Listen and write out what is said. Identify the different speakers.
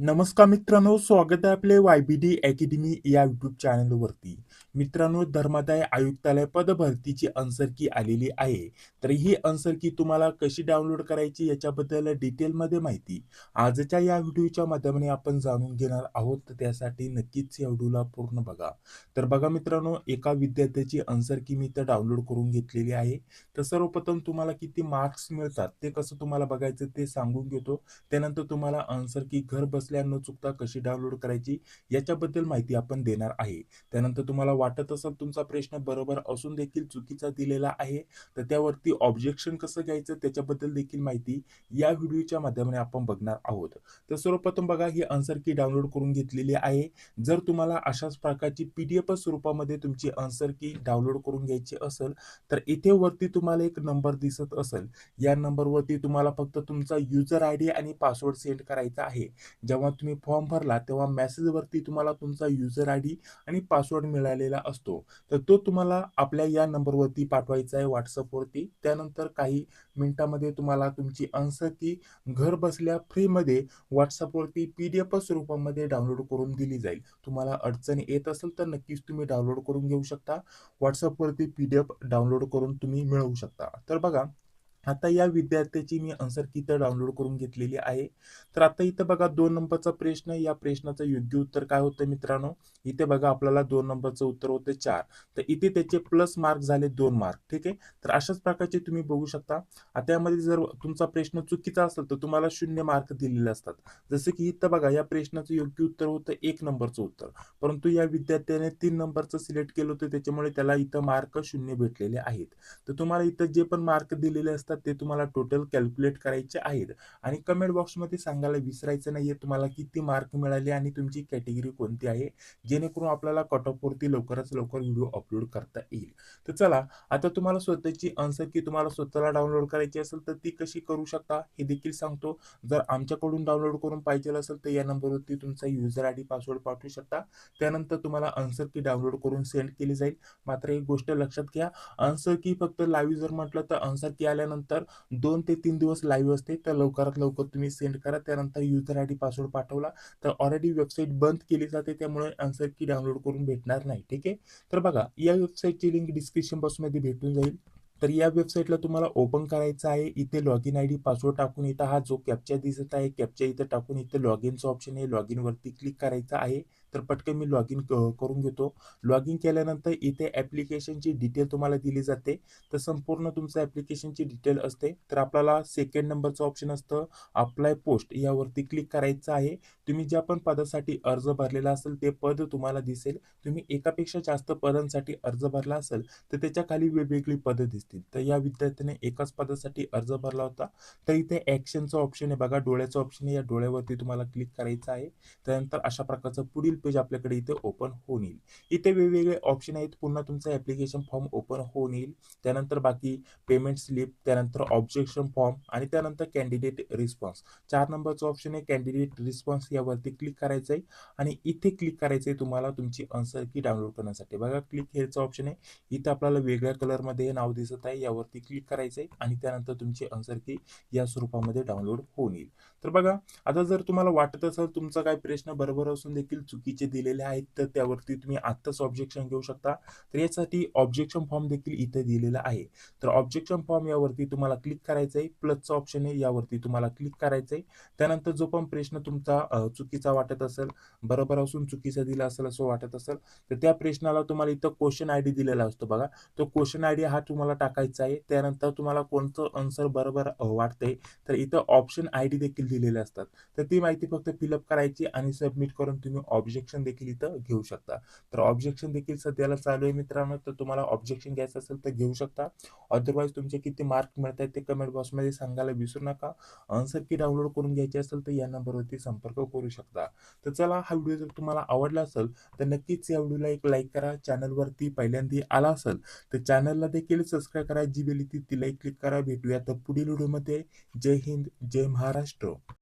Speaker 1: नमस्कार मित्रांनो स्वागत आहे आपले वायबीडी अकॅडमी या युट्यूब चॅनलवरती मित्रांनो धर्मादाय आयुक्तालय पदभरतीची आन्सर की आलेली आहे. तर ही आन्सर की तुम्हाला कशी डाउनलोड करायची याच्याबद्दल डिटेलमध्ये माहिती आजच्या या व्हिडिओच्या माध्यमाने आपण जाणून घेणार आहोत. तर त्यासाठी नक्कीच या व्हिडिओला पूर्ण बघा. तर बघा मित्रांनो एका विद्यार्थ्याची आन्सर की मी तर डाउनलोड करून घेतलेली आहे. तर सर्वप्रथम तुम्हाला किती मार्क्स मिळतात ते कसं तुम्हाला बघायचं ते सांगून घेतो. त्यानंतर तुम्हाला आन्सर की घर बसल्या न चुकता कशी डाउनलोड करायची याच्याबद्दल माहिती आपण देणार आहे. त्यानंतर तुम्हाला वाटत असेल तुमचा प्रश्न बरोबर असून देखील चुकीचा दिलेला आहे तर त्यावरती ऑब्जेक्शन कसं घ्यायचं त्याच्याबद्दल देखील माहिती या व्हिडिओच्या माध्यमाने आपण बघणार आहोत. तर सर्वप्रथम बघा ही आन्सर की डाउनलोड करून घेतलेली आहे. जर तुम्हाला अशाच प्रकारची पीडीएफ स्वरूपामध्ये तुमची आन्सर की डाउनलोड करून घ्यायची असेल तर इथे वरती तुम्हाला एक नंबर दिसत असेल. या नंबरवरती तुम्हाला फक्त तुमचा युजर आय डी आणि पासवर्ड सेंड करायचा आहे. जेव्हा तुम्ही फॉर्म भरला तेव्हा मेसेजवरती तुम्हाला तुमचा युजर आय डी आणि पासवर्ड मिळालेला असतो. तर तो तुम्हाला आपल्या या नंबरवरती पाठवायचा आहे व्हॉट्सअपवरती त्यानंतर काही मिनिटामध्ये तुम्हाला तुमची आन्सर की घर बसल्या फ्रीमध्ये व्हॉट्सअपवरती पी डी एफ स्वरूपामध्ये डाउनलोड करून दिली जाईल. तुम्हाला अडचण येत असेल तर नक्कीच तुम्ही डाउनलोड करून घेऊ शकता. व्हॉट्सअपवरती पी डी एफ डाउनलोड करून तुम्ही मिळवू शकता. तर बघा आता या विद्यार्थ्याची मी आन्सर की तर डाउनलोड करून घेतलेली आहे. तर आता इथं बघा दोन नंबरचा प्रश्न या प्रश्नाचं योग्य उत्तर काय होतं मित्रांनो? इथे बघा आपल्याला दोन नंबरचं उत्तर होतं चार. तर इथे त्याचे प्लस मार्क झाले दोन मार्क ठीक आहे? तर अशाच प्रकारचे तुम्ही बघू शकता. आता यामध्ये जर तुमचा प्रश्न चुकीचा असेल तर तुम्हाला शून्य मार्क दिलेले असतात. जसं की इथं बघा या प्रश्नाचं योग्य उत्तर होतं एक नंबरचं उत्तर. परंतु या विद्यार्थ्याने तीन नंबरचं सिलेक्ट केलं होतं त्याच्यामुळे त्याला इथं मार्क शून्य भेटलेले आहेत. तर तुम्हाला इथं जे पण मार्क दिलेले असतात ते तुम्हाला टोटल कॅल्क्युलेट करायचे आहेत. आणि कमेंट बॉक्समध्ये सांगायला विसरायचं नाहीये तुम्हाला किती मार्क मिळाले आणि तुमची कॅटेगरी कोणती आहे जेणेकरून आपल्याला कट ऑफवरती लवकरच लवकर व्हिडिओ अपलोड करता येईल. तर चला आता तुम्हाला स्वतःची आन्सर की तुम्हाला स्वतःला डाउनलोड करायची असेल तर ती कशी करू शकता हे देखील सांगतो. जर आमच्याकडून डाउनलोड करून पाहिजे असेल तर या नंबरवरती तुमचा युजर आय डी पासवर्ड पाठवू शकता. त्यानंतर तुम्हाला आन्सर की डाउनलोड करून सेंड केली जाईल. मात्र एक गोष्ट लक्षात घ्या आन्सर की फक्त लाईव्ह जर म्हटलं तर आन्सर की आल्यानंतर दोन ते तीन दिवस लाईव्ह असते. तर लवकरात लवकर तुम्ही सेंड करा. त्यानंतर युजर आय डी पासवर्ड पाठवला. तर ऑलरेडी वेबसाईट बंद केली जाते. त्यामुळे आन्सर की डाउनलोड करून भेटणार नाही. ठीक आहे? तर बघा या वेबसाईटची लिंक डिस्क्रिप्शन बॉक्समध्ये भेटून जाईल. तर या वेबसाईटला तुम्हाला ओपन करायचं आहे. इथे log in I D password टाकून इथं हा जो कॅप्चा दिसत आहे कॅप्चा इथं टाकून इथे लॉग इनचं ऑप्शन आहे. लॉग इनवरती क्लिक करायचं आहे. तर पटकन मी लॉग इन करून घेतो. लॉग इन केल्यानंतर इथे ॲप्लिकेशनची डिटेल तुम्हाला दिली जाते. तर संपूर्ण तुमचं ॲप्लिकेशनची डिटेल असते. तर आपल्याला सेकंड नंबरचं ऑप्शन असतं. अप्लाय पोस्ट यावरती क्लिक करायचं आहे. तुम्ही ज्या पण पदासाठी अर्ज भरलेला असेल ते पद तुम्हाला दिसेल. तुम्ही एकापेक्षा जास्त पदांसाठी अर्ज भरला असेल तर त्याच्याखाली वेगवेगळी पदं दिसतील. तर या विद्यार्थ्याने एकाच पदासाठी अर्ज भरला होता. तर इथे ॲक्शनचं ऑप्शन आहे बघा. डोळ्याचं ऑप्शन आहे. या डोळ्यावरती तुम्हाला क्लिक करायचं आहे. त्यानंतर अशा प्रकारचं पुढील पेज आपल्याकडे इथे ओपन होऊन येईल. इथे वेगवेगळे ऑप्शन आहेत. पुन्हा तुमचं ॲप्लिकेशन फॉर्म ओपन होऊन येईल. त्यानंतर बाकी पेमेंट स्लिप त्यानंतर ऑब्जेक्शन फॉर्म आणि त्यानंतर कॅन्डिडेट रिस्पॉन्स चार नंबरचं ऑप्शन आहे. कॅन्डिडेट रिस्पॉन्स यावरती क्लिक करायचं आहे आणि इथे क्लिक करायचं आहे तुम्हाला तुमची आन्सर की डाउनलोड करण्यासाठी. बघा क्लिक हेचं ऑप्शन आहे. इथे आपल्याला वेगळ्या कलरमध्ये हे नाव दिसत आहे. यावरती क्लिक करायचं आहे आणि त्यानंतर तुमची आन्सर की या स्वरूपामध्ये डाउनलोड होऊन येईल. तर बघा आता जर तुम्हाला वाटत असेल तुमचा काय प्रश्न बरोबर असून देखील चुकी जे दिलेले आहेत तर त्यावरती तुम्ही आत्ताच ऑब्जेक्शन घेऊ शकता. तर यासाठी ऑब्जेक्शन फॉर्म देखील इथे दिलेला आहे. तर ऑब्जेक्शन फॉर्म यावरती तुम्हाला क्लिक करायचं आहे. प्लसचं ऑप्शन आहे यावरती तुम्हाला क्लिक करायचं आहे. त्यानंतर जो पण प्रश्न तुमचा चुकीचा वाटत असेल बरोबर असून चुकीचा दिला असेल असं वाटत असेल तर त्या प्रश्नाला तुम्हाला इथं क्वेश्चन आय डी दिलेला असतो बघा. तो क्वेश्चन आय डी हा तुम्हाला टाकायचा आहे. त्यानंतर तुम्हाला कोणतं आन्सर बरोबर वाटतंय तर इथं ऑप्शन आय डी देखील दिलेले असतात. तर ती माहिती फक्त फिलअप करायची आणि सबमिट करून तुम्ही ऑब्जेक्शन देखील इथं घेऊ शकता. तर ऑब्जेक्शन देखील सध्याला चालू आहे मित्रांनो. तर तुम्हाला ऑब्जेक्शन घ्यायचं असेल तर घेऊ शकता. अदरवाईज तुमचे किती मार्क मिळत आहेत ते कमेंट बॉक्समध्ये सांगायला विसरू नका. आन्सर की डाउनलोड करून घ्यायचे असेल तर या नंबरवरती संपर्क करू शकता. तर चला हा व्हिडिओ जर तुम्हाला आवडला असेल तर नक्कीच या व्हिडिओला एक लाईक करा. चॅनलवरती पहिल्यांदा आला असेल तर चॅनलला देखील सबस्क्राईब करा. जी बेली ती तिलाही क्लिक करा. भेटूया तर पुढील व्हिडिओमध्ये जय हिंद जय महाराष्ट्र.